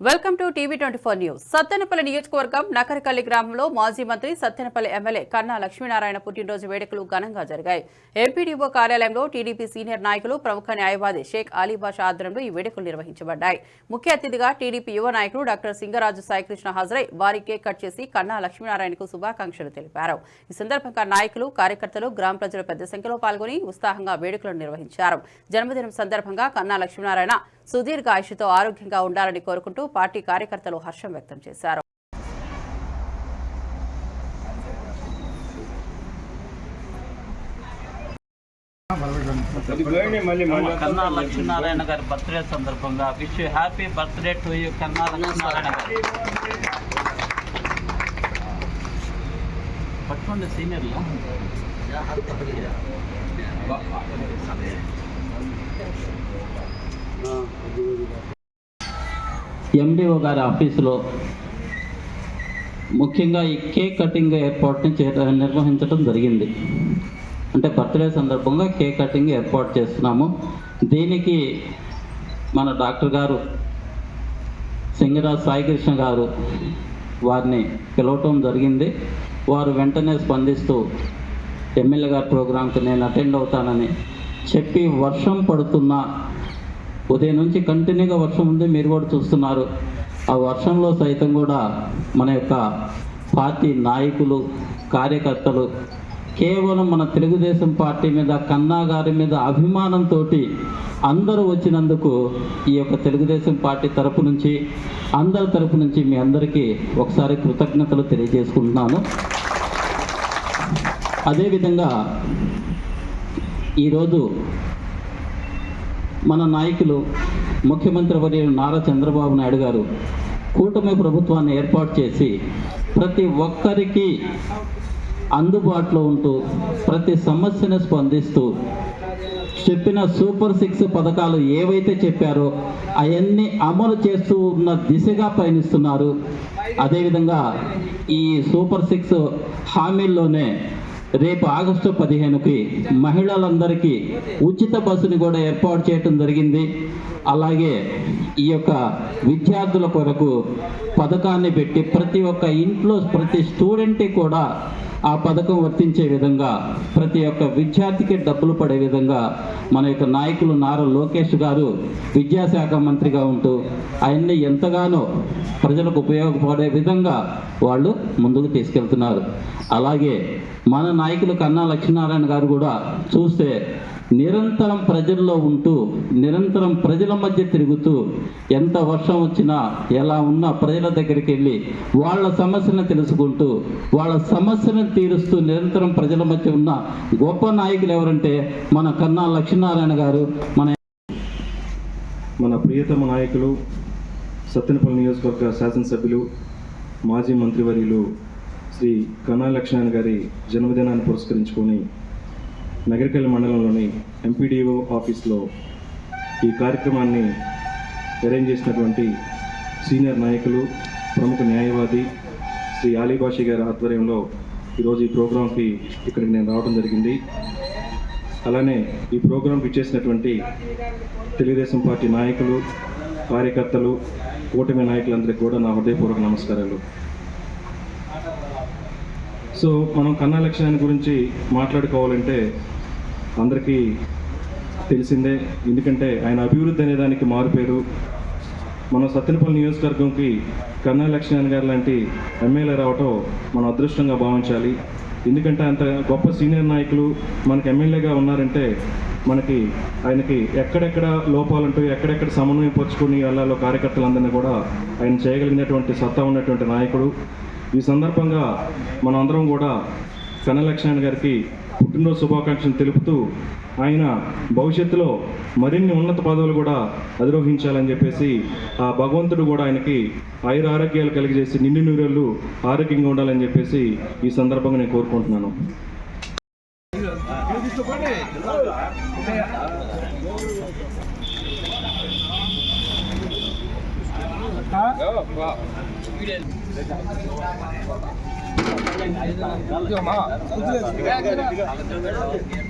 Welcome to TV twenty four news. Sattenapalli నియోజకవర్గం నకరకల్లి గ్రామంలో మాజీ మంత్రి సత్తెనపల్లి ఎమ్మెల్యే కన్నా లక్ష్మీనారాయణ పుట్టినరోజు వేడుకలు ఘనంగా జరిగాయి. ఎంపీడీఓ కార్యాలయంలో టీడీపీ సీనియర్ నాయకులు ప్రముఖ న్యాయవాది షేక్ అలీబాషా ఆధ్వర్యంలో ఈ వేడుకలు నిర్వహించబడ్డాయి. ముఖ్య అతిథిగా టీడీపీ యువ నాయకుడు డాక్టర్ సింగరాజు సాయికృష్ణ హాజరై వారి కేక్ కట్ చేసి కన్నా లక్ష్మీనారాయణకు శుభాకాంక్షలు తెలిపారు. ఈ సందర్భంగా నాయకులు కార్యకర్తలు గ్రామ ప్రజలు పెద్ద సంఖ్యలో పాల్గొని ఉత్సాహంగా వేడుకలు నిర్వహించారు. జన్మదినం సందర్భంగా కన్నా లక్ష్మీనారాయణ సుదీర్ఘ ఆయుష్తో ఆరోగ్యంగా ఉండాలని కోరుకుంటూ పార్టీ కార్యకర్తలు హర్షం వ్యక్తం చేశారు. కన్నా లక్ష్మీనారాయణ గారి బర్త్డే సందర్భంగా wish happy birthday to you Kanna Lakshminarayana garu పట్టుకోండి సీనియర్లు. ఎండిఓ గారి ఆఫీసులో ముఖ్యంగా ఈ కేక్ కటింగ్ ఏర్పాటుని నిర్వహించడం జరిగింది. అంటే బర్త్డే సందర్భంగా కేక్ కటింగ్ ఏర్పాటు చేస్తున్నాము. దీనికి మన డాక్టర్ గారు సింగరాజ్ సాయికృష్ణ గారు వారిని పిలవటం జరిగింది. వారు వెంటనే స్పందిస్తూ ఎమ్మెల్యే గారి ప్రోగ్రాంకి నేను అటెండ్ అవుతానని చెప్పి వర్షం పడుతున్నా ఉదయం నుంచి కంటిన్యూగా వర్షం ఉంది మీరు కూడా చూస్తున్నారు. ఆ వర్షంలో సైతం కూడా మన యొక్క పార్టీ నాయకులు కార్యకర్తలు కేవలం మన తెలుగుదేశం పార్టీ మీద కన్నా గారి మీద అభిమానంతో అందరూ వచ్చినందుకు ఈ యొక్క తెలుగుదేశం పార్టీ తరపు నుంచి అందరి తరపు నుంచి మీ అందరికీ ఒకసారి కృతజ్ఞతలు తెలియజేసుకుంటున్నాను. అదేవిధంగా ఈరోజు మన నాయకులు ముఖ్యమంత్రి వర్యులు నారా చంద్రబాబు నాయుడు గారు కూటమి ప్రభుత్వాన్ని ఏర్పాటు చేసి ప్రతి ఒక్కరికి అందుబాటులో ఉంటూ ప్రతి సమస్యను స్పందిస్తూ చెప్పిన సూపర్ సిక్స్ పథకాలు ఏవైతే చెప్పారో అవన్నీ అమలు చేస్తూ ఉన్న దిశగా పయనిస్తున్నారు. అదేవిధంగా ఈ సూపర్ సిక్స్ హామీల్లోనే రేపు ఆగస్టు పదిహేనుకి మహిళలందరికీ ఉచిత బస్సుని కూడా ఏర్పాటు చేయటం జరిగింది. అలాగే ఈ యొక్క విద్యార్థుల కొరకు పథకాన్ని పెట్టి ప్రతి ఒక్క ఇంట్లో ప్రతి స్టూడెంట్కి కూడా ఆ పథకం వర్తించే విధంగా ప్రతి ఒక్క విద్యార్థికి డబ్బులు పడే విధంగా మన యొక్క నాయకులు నారా లోకేష్ గారు విద్యాశాఖ మంత్రిగా ఉంటూ ఆయన్ని ఎంతగానో ప్రజలకు ఉపయోగపడే విధంగా వాళ్ళు ముందుకు తీసుకెళ్తున్నారు. అలాగే మన నాయకులు కన్నా లక్ష్మీనారాయణ గారు కూడా చూస్తే నిరంతరం ప్రజల్లో ఉంటూ నిరంతరం ప్రజల మధ్య తిరుగుతూ ఎంత వర్షం వచ్చినా ఎలా ఉన్నా ప్రజల దగ్గరికి వెళ్ళి వాళ్ళ సమస్యను తెలుసుకుంటూ వాళ్ళ సమస్యను తీరుస్తూ నిరంతరం ప్రజల మధ్య ఉన్న గొప్ప నాయకులు ఎవరంటే మన కన్నా లక్ష్మీనారాయణ గారు మన మన ప్రియతమ నాయకులు సత్తెనపల్లి నియోజకవర్గ శాసనసభ్యులు మాజీ మంత్రివర్యులు శ్రీ కన్నా లక్ష్మణ్ గారి జన్మదినాన్ని పురస్కరించుకొని నగరికల్ మండలంలోని ఎంపీడీఓ ఆఫీస్లో ఈ కార్యక్రమాన్ని అరేంజ్ చేసినటువంటి సీనియర్ నాయకులు ప్రముఖ న్యాయవాది శ్రీ ఆలీబాషి గారి ఆధ్వర్యంలో ఈరోజు ఈ ప్రోగ్రాంకి ఇక్కడికి నేను రావడం జరిగింది. అలానే ఈ ప్రోగ్రాంకి ఇచ్చేసినటువంటి తెలుగుదేశం పార్టీ నాయకులు కార్యకర్తలు కూటమి నాయకులందరికీ కూడా నా హృదయపూర్వక నమస్కారాలు. సో మనం కన్నా లక్ష్యాన్ని గురించి మాట్లాడుకోవాలంటే అందరికీ తెలిసిందే. ఎందుకంటే ఆయన అభివృద్ధి అనే దానికి మారుపేరు. మనం సత్తెనపల్లి నియోజకవర్గంకి కన్నా లక్ష్మణ్ గారు లాంటి ఎమ్మెల్యే రావటం మనం అదృష్టంగా భావించాలి. ఎందుకంటే అంత గొప్ప సీనియర్ నాయకులు మనకి ఎమ్మెల్యేగా ఉన్నారంటే మనకి ఆయనకి ఎక్కడెక్కడ లోపాలుంటూ ఎక్కడెక్కడ సమన్వయపరుచుకుని వెళ్ళాలో కార్యకర్తలందరినీ కూడా ఆయన చేయగలిగినటువంటి సత్తా ఉన్నటువంటి నాయకుడు. ఈ సందర్భంగా మనందరం కూడా కనలక్ష్మణ్ గారికి పుట్టినరోజు శుభాకాంక్షలు తెలుపుతూ ఆయన భవిష్యత్తులో మరిన్ని ఉన్నత పదవులు కూడా అధిరోహించాలని చెప్పేసి ఆ భగవంతుడు కూడా ఆయనకి ఆయుర ఆరోగ్యాలు కలిగజేసి నిండు నూరేళ్ళు ఆరోగ్యంగా ఉండాలని చెప్పేసి ఈ సందర్భంగా నేను కోరుకుంటున్నాను. 啊？有，有点。干嘛？不，这个。